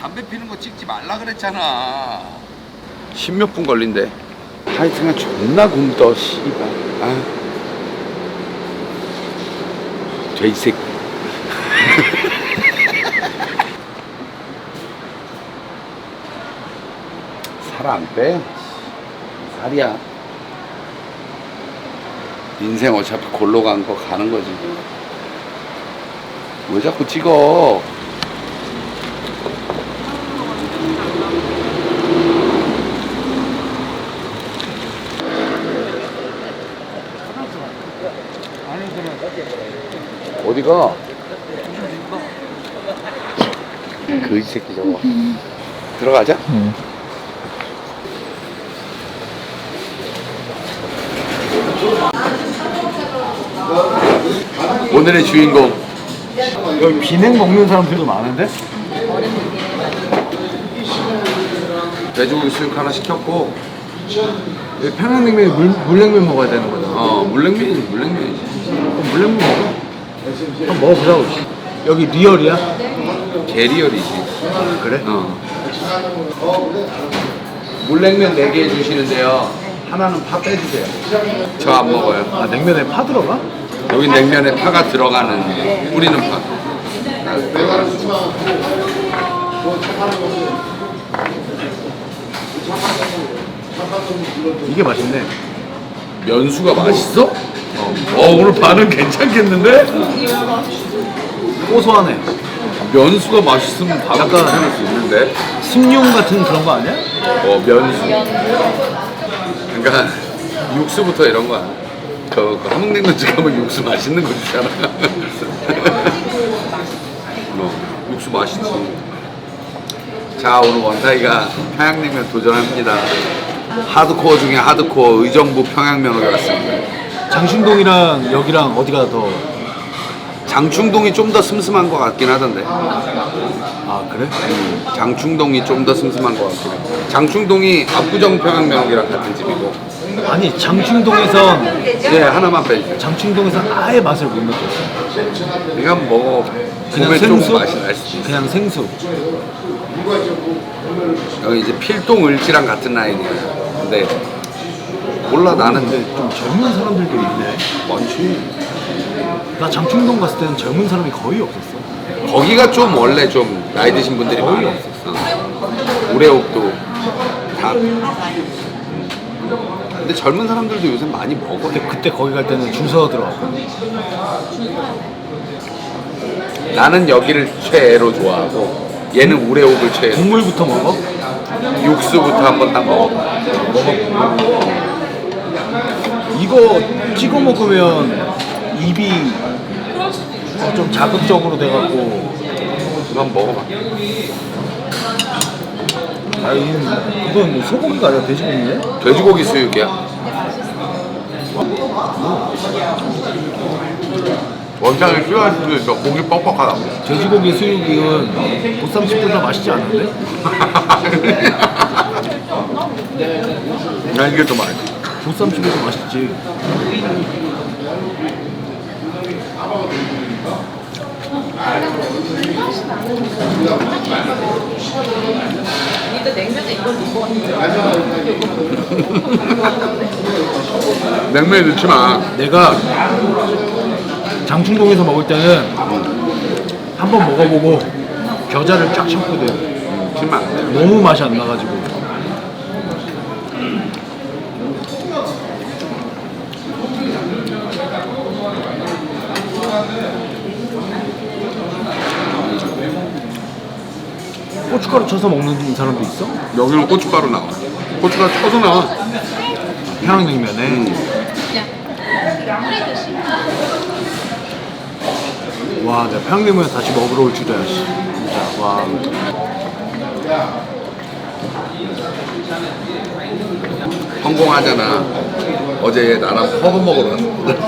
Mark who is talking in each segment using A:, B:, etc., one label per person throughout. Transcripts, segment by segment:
A: 담배 피는 거 찍지 말라 그랬잖아. 십몇 분 걸린대. 하여튼간 존나 굶떠, 씨발. 아. 돼지 새끼. 살 안 빼? 살이야. 인생 어차피 골로 간 거 가는 거지. 왜 자꾸 찍어? 어디가? 그이 새끼 저거. 들어가자. 오늘의 주인공.
B: 여기 비냉 먹는 사람들도 많은데?
A: 돼지고기 수육 하나 시켰고,
B: 여기 물, 물냉면 먹어야 되는 거잖아.
A: 어, 물냉면이지, 물냉면이지.
B: 그럼 물냉면 먹어. 한번 먹어보자고. 여기 리얼이야?
A: 게리얼이지.
B: 그래?
A: 어. 물냉면 4개 해주시는데요. 하나는 파 빼주세요. 저 안 먹어요.
B: 아 냉면에 파 들어가?
A: 여기 냉면에 파가 들어가는, 뿌리는 파.
B: 이게 맛있네.
A: 면수가 맛있어? 어, 오늘 반응 괜찮겠는데?
B: 고소하네.
A: 면수가 맛있으면 밥을
B: 약간-
A: 괜찮을 수 있는데?
B: 숭늉 같은 그런 거 아니야?
A: 어, 면수. 그러니까 육수부터 이런 거야. 그, 그 함흥냉면집 가면 육수 맛있는 거 주잖아. 뭐, 육수 맛있지. 자, 오늘 원타이가 평양냉면 도전합니다. 하드코어 중에 하드코어 의정부 평양면 오게 왔습니다.
B: 장신동이랑 여기랑 어디가 더?
A: 장충동이 좀 더 슴슴한 것 같긴 하던데.
B: 아 그래?
A: 장충동이 좀 더 슴슴한 것 같긴 해. 장충동이 압구정 평양면옥이랑 같은 집이고.
B: 아니 장충동에선
A: 예, 하나만 빼주세요.
B: 장충동에선 아예 맛을 못 느꼈어.
A: 네가 먹어.
B: 그냥 생수?
A: 좀 맛이 날수 있어.
B: 그냥 생수.
A: 여기 이제 필동 을지랑 같은 라인이야. 근데 몰라 나는
B: 근데 좀 젊은 사람들도 있네.
A: 많지.
B: 나 장충동 갔을 때는 젊은 사람이 거의 없었어.
A: 거기가 좀 원래 좀 나이 드신 분들이 많이 없었어. 우레옥도 다. 음. 근데 젊은 사람들도 요새 많이 먹어.
B: 근데 그때 거기 갈 때는 줄 서서 들어갔고.
A: 나는 여기를 최애로 좋아하고 얘는 우레옥을 최애.
B: 국물부터 먹어?
A: 육수부터 한번 딱 먹어.
B: 이거 찍어 먹으면 입이 어, 좀 자극적으로 돼갖고
A: 한번 먹어봐.
B: 아 이건, 이건 뭐 소고기가 아니라 돼지고기네?
A: 돼지고기 수육이야. 원장이 싫어할 수도 있어. 고기 뻑뻑하다고.
B: 돼지고기 수육은 보쌈 집보다 맛있지 않은데?
A: 나 이게 더 맛있어.
B: 보쌈집에서 맛있지
C: 근데 냉면에 이걸 같은데.
A: 냉면에 넣지 마.
B: 내가 장충동에서 먹을 때는 한 번 먹어보고 겨자를 쫙 쳤거든
A: 넣지 마.
B: 너무 맛이 안 나가지고 고춧가루 쳐서 먹는 사람도 있어?
A: 여기는 고춧가루 나와. 고춧가루 쳐서 나와.
B: 평양냉면에 와 내가 평양냉면 다시 먹으러 올 줄이야 씨. 진짜 와
A: 성공하잖아. 어제 얘 나랑 허브 먹으러 왔거든.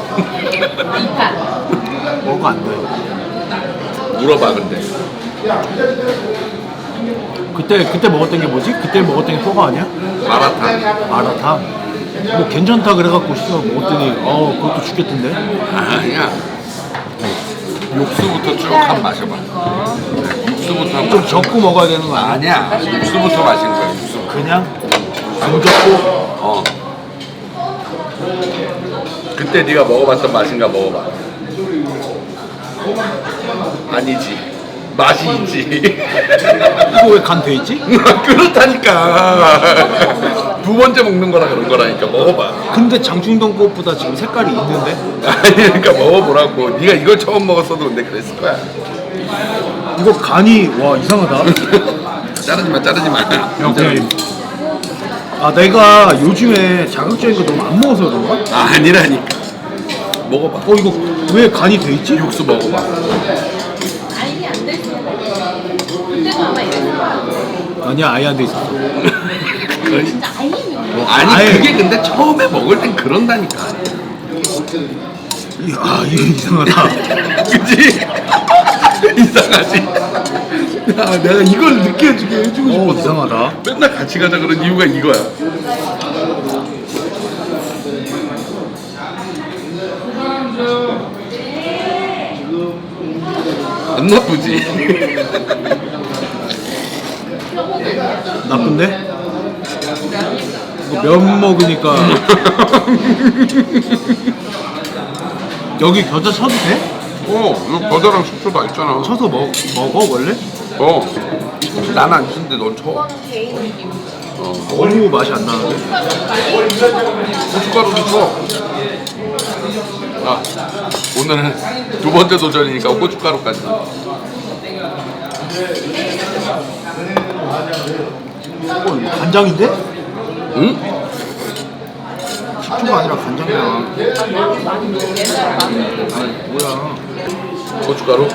B: 먹어 안돼
A: 물어봐 근데.
B: 그때 그때 먹었던 게 뭐지? 그때 먹었던 게 포가 아니야?
A: 마라탕.
B: 마라탕 뭐 괜찮다 그래갖고 씨발 먹었더니 어 그것도 죽겠던데
A: 아니야. 육수부터 쭉한 마셔봐. 육수 육수부터 한
B: 좀. 적고 먹어야 되는 거 아니야?
A: 아니야. 육수부터 마신 거야. 육수.
B: 그냥 안 적고
A: 어. 그때 네가 먹어봤던 맛인가 먹어봐. 아니지. 맛이 있지.
B: 이거 왜 간 돼 있지?
A: 그렇다니까. 두 번째 먹는 거라 그런 거라니까 먹어봐.
B: 근데 장충동 꽃보다 지금 색깔이 있는데
A: 아니 그러니까 먹어보라고. 네가 이걸 처음 먹었어도 근데 그랬을 거야.
B: 이거 간이 와 이상하다.
A: 자르지 마, 자르지 마.
B: 오케이. 아 내가 요즘에 자극적인 거 너무 안 먹어서 그런가?
A: 아, 아니라니까. 먹어봐.
B: 어 이거 왜 간이 돼 있지?
A: 육수 먹어봐.
C: 아예 안 됐어. 그때도 아마 이랬을 거야.
B: 아니야 아예 안 돼 있었어.
C: 진짜 아예 있는 거야.
A: 아니
B: 아예-
A: 그게 근데 처음에 먹을 땐 그런다니까.
B: 아 이거 이상하다.
A: 그지? 이상하지? 야, 내가 이걸 느껴지게 해주고
B: 어
A: 싶었어.
B: 이상하다.
A: 맨날 같이 가자 그런 이유가 이거야. 안 나쁘지?
B: 나쁜데? 이거 면 먹으니까 여기 겨자 쳐도 돼?
A: 어, 이거 버터랑 숙주 다 있잖아.
B: 쳐서 먹, 먹어 원래?
A: 어. 난안 쓰는데 넌 쳐.
C: 느낌.
B: 너무 맛이 안 나는데?
A: 고춧가루도 쳐. 아, 오늘은 두 번째 도전이니까 고춧가루까지.
B: 어, 이거 간장인데?
A: 응?
B: 식초가 아니라 간장이야. 아니 뭐야?
A: 고춧가루?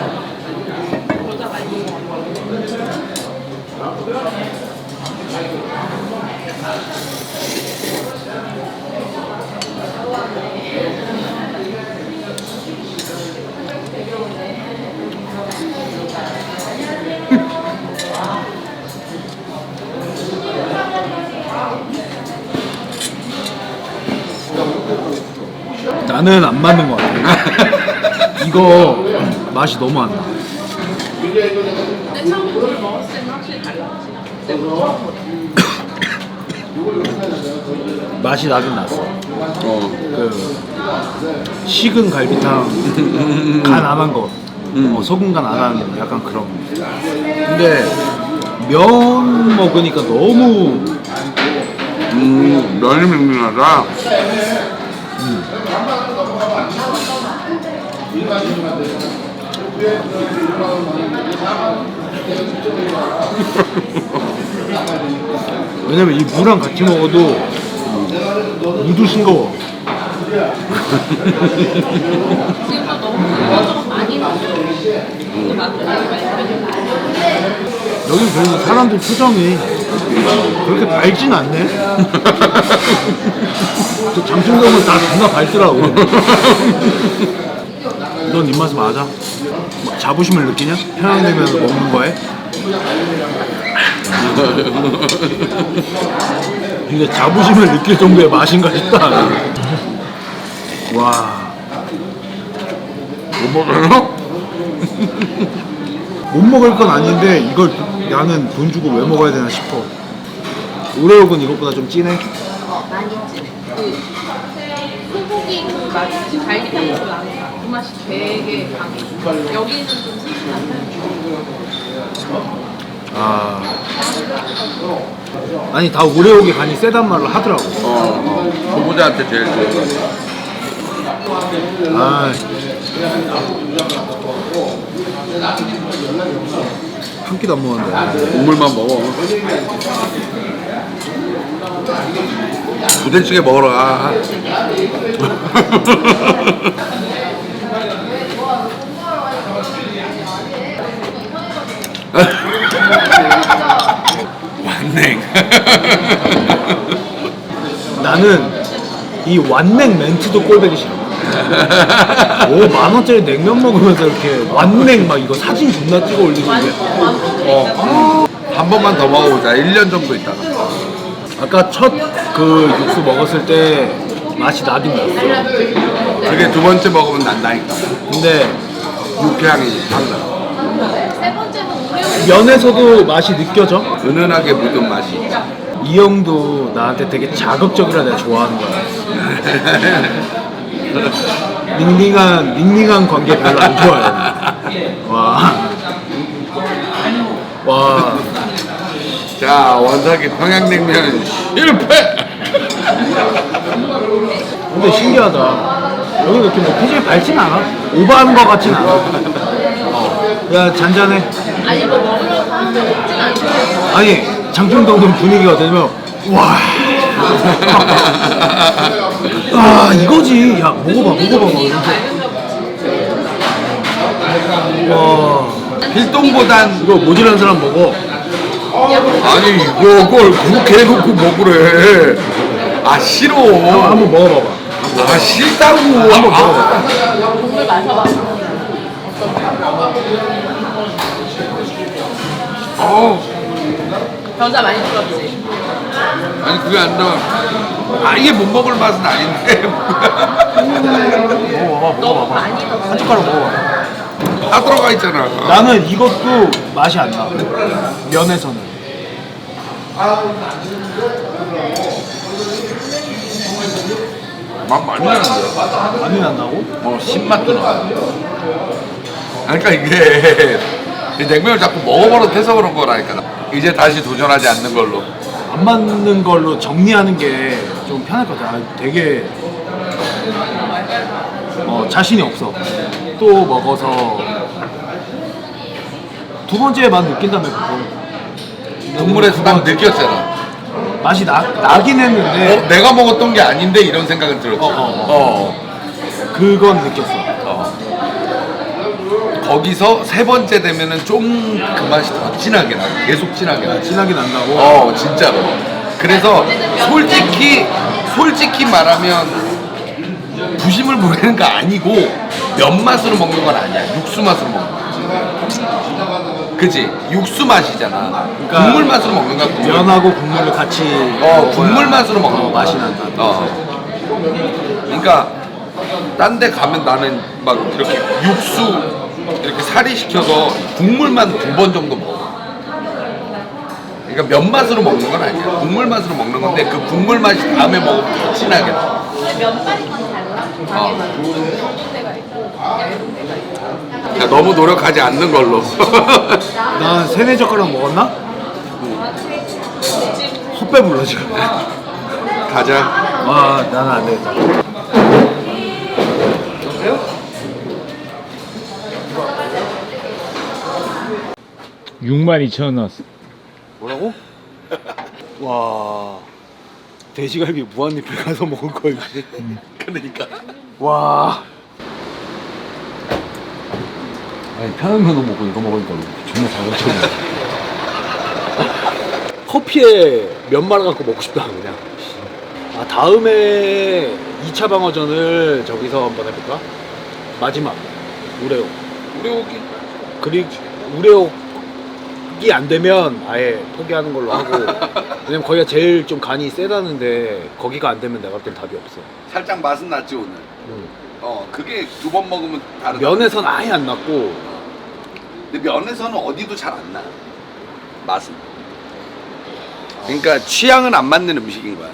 B: 나는 안 맞는 것 같아. 이거 맛이 너무 안 나.
C: 근데 처음 그걸 먹었을 때는 확실히 달랐지. 근데 뭐
B: 맛이 나긴 났어.
A: 어.
B: 그 식은 갈비탕 간 안 한 거, 어, 소금 간 안한 거, 약간 그런. 거. 근데 면 먹으니까 너무
A: 음, 면이 밍밍하다.
B: 왜냐면 이 무랑 같이 먹어도 무도 싱거워. 여기 그래도 사람들 표정이 그렇게 밝진 않네. 저 장충동은 다 존나 밝더라고. 넌 입맛에 맞아? 막 자부심을 느끼냐? 평양냉면을 먹는 거에? 근데 자부심을 느낄 정도의 맛인가 싶다. 와,
A: 못 먹어요?
B: 못 먹을 건 아닌데 이걸 나는 돈 주고 왜 먹어야 되나 싶어. 오레오는 이것보다 좀 진해?
C: 많이 찌. 그 소고기 그 맛이 갈비탕 먹고 나 는그 맛이 되게 강해. 여기는 좀 슴슴한 편.
B: 아. 아니 다 오레오기 간이 세단 말을 하더라고.
A: 어, 어. 후보자한테 제일 좋은 거.
B: 아. 한 끼도 안 먹었는데.
A: 국물만 먹어. 부대찌개 먹으러 가. 완냉.
B: 나는 이 완냉 멘트도 꼴보기 싫어. 오, 만 원짜리 냉면 먹으면서 이렇게 완냉 막 이거 사진 존나 찍어 올리는데.
A: 어. 한 번만 더 먹어보자. 1년 정도 있다가.
B: 아까 첫 그 육수 먹었을 때 맛이 나긴 났어.
A: 그게 두 번째 먹으면 난다니까.
B: 근데
A: 육향이 달라.
B: 면에서도 맛이 느껴져?
A: 은은하게 묻은 맛이 있지.
B: 이 형도 나한테 되게 자극적이라 내가 좋아하는 거야. 닝닝한 닝닝한 관계 별로 안 좋아해. 와. 와.
A: 자 원사기 평양냉면 실패.
B: 근데 신기하다. 여기 이렇게 뭐 표정이 밝진 않아. 오버하는 것 같진 않아. 어. 야 잔잔해.
C: 아니 뭐 먹으려고 사람들 먹진 않는데
B: 아니 장충동동 분위기가 되면 와. 아 이거지. 야 먹어봐 먹어봐 먹어봐. 와.
A: 필동보단
B: 이거 모질한 사람 먹어.
A: 아니 이걸 그렇게 해놓고 먹으래. 아 싫어.
B: 한번 먹어봐봐.
A: 아 싫다고.
B: 한번
A: 아,
B: 먹어봐.
C: 국물 마셔봐
A: 아 우.
C: 겨자 많이 들었지
A: 아니 그게 아니라 아예 못 먹을 맛은 아닌데
B: 먹어봐
C: 너무
B: 먹어봐.
C: 많이 넣었어
B: 한 숟가락 먹어봐.
A: 다 들어가 있잖아.
B: 나는 이것도 맛이 안 나. 면에서는.
A: 맛 많이 나는데.
B: 많이 안 나고?
A: 어 신맛도 나. 그러니까 이게 이 냉면을 자꾸 먹어버릇 해서 그런 거라니까. 이제 다시 도전하지 않는 걸로.
B: 안 맞는 걸로 정리하는 게 좀 편할 것 같아. 아, 되게 어, 자신이 없어. 또 먹어서 두 번째 맛 느낀다며 그거.
A: 동물에서 난 느꼈잖아.
B: 맛이 나, 나긴 했는데
A: 어, 내가 먹었던 게 아닌데 이런 생각은 들었지.
B: 어, 어,
A: 어.
B: 그건 느꼈어.
A: 어. 거기서 세 번째 되면은 좀 그 맛이 더 진하게 나. 계속 진하게 나.
B: 진하게 난다고.
A: 어 진짜로 그래서 솔직히 솔직히 말하면 부심을 부리는 거 아니고 면 맛으로 먹는 건 아니야 육수 맛으로 먹는 거야 그치 육수 맛이잖아
B: 그러니까
A: 국물 맛으로 먹는 거야 국물.
B: 면하고 국물을 같이
A: 어
B: 먹어야
A: 국물 맛으로 먹는
B: 어,
A: 거야
B: 맛이 난다.
A: 어 그러니까 딴 데 가면 나는 막 이렇게 육수 이렇게 사리 시켜서 국물만 두 번 정도 먹어 그러니까 면 맛으로 먹는 건 아니야. 국물 맛으로 먹는 건데 그 국물 맛이 다음에 먹으면 더 진하게 나.
C: 근데 면발이 좀 달라
A: 어.
C: 가게마다 굵은 데가 있고 얇은 데가 있고
A: 그러니까 너무 노력하지 않는 걸로.
B: 나 세네 젓가락 먹었나? 헛배 불러 지금.
A: 가자.
B: 와 나는 안 되겠다. 육만 2천 원 나왔어. 뭐라고? 와 돼지갈비 무한리필 가서 먹을 거지.
A: 그러니까.
B: 와.
D: 아니 평양면도 먹고 이거 먹으니까 존나 자극적이야.
B: 커피에 면 말아 갖고 먹고 싶다 그냥. 아 다음에 2차 방어전을 저기서 한번 해볼까? 마지막 우레옥.
A: 우리 오기.
B: 그리고 우레 옥이 안 되면 아예 포기하는 걸로 하고 왜냐면 거기가 제일 좀 간이 세다는데 거기가 안 되면 내가 볼 땐 답이 없어.
A: 살짝 맛은 났지 오늘. 어 그게 두 번 먹으면 다르다.
B: 면에선 아예 안 났고
A: 근데 면에서는 어디도 잘 안 나. 맛은. 그러니까 취향은 안 맞는 음식인 거야.